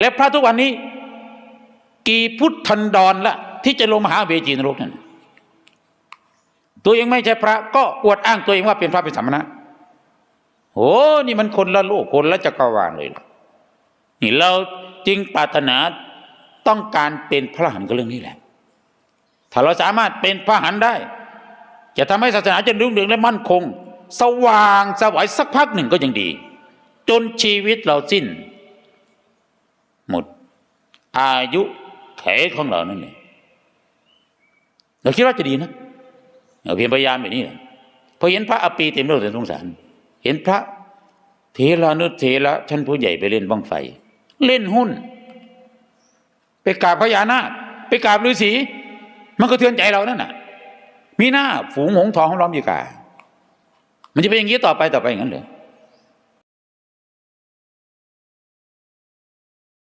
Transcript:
และพระทุกวันนี้ กี่พุทธันดรละที่จะลงมหาเวจีนรกนั่นตัวเองไม่ใช่พระ ก็อวดอ้างตัวเองว่าเป็นพระเป็นสามณะโอ้นี่มันคนละโลกคนละจักรวาลเลยล่ะนี่เราจึงปรารถนาต้องการเป็นพระหันก็เรื่องนี้แหละ ถ้าเราสามารถเป็นพระหันได้ จะทำให้ศาสนาจะรุ่งเรืองและมั่นคง สว่างสวัยสักพักหนึ่งก็ยังดี จนชีวิตเราสิ้น อายุไขของเรานั่นเองเราคิดว่าจะดีนะเราเพียงพยายามแบบนี้แหละพอเห็นพระอปีเต็มโลกเต็มสงสาร เห็นพระเทรานุเทระชั้นผู้ใหญ่ไปเล่นบ้างไฟ เล่นหุ้น ไปกราบพญานาคไปกราบฤาษีมันก็เทือนใจเรานั่นน่ะ มีหน้าฝูงหงส์ทองของล้อมอยู่กา มันจะเป็นอย่างนี้ต่อไปต่อไปอย่างนั้นเลย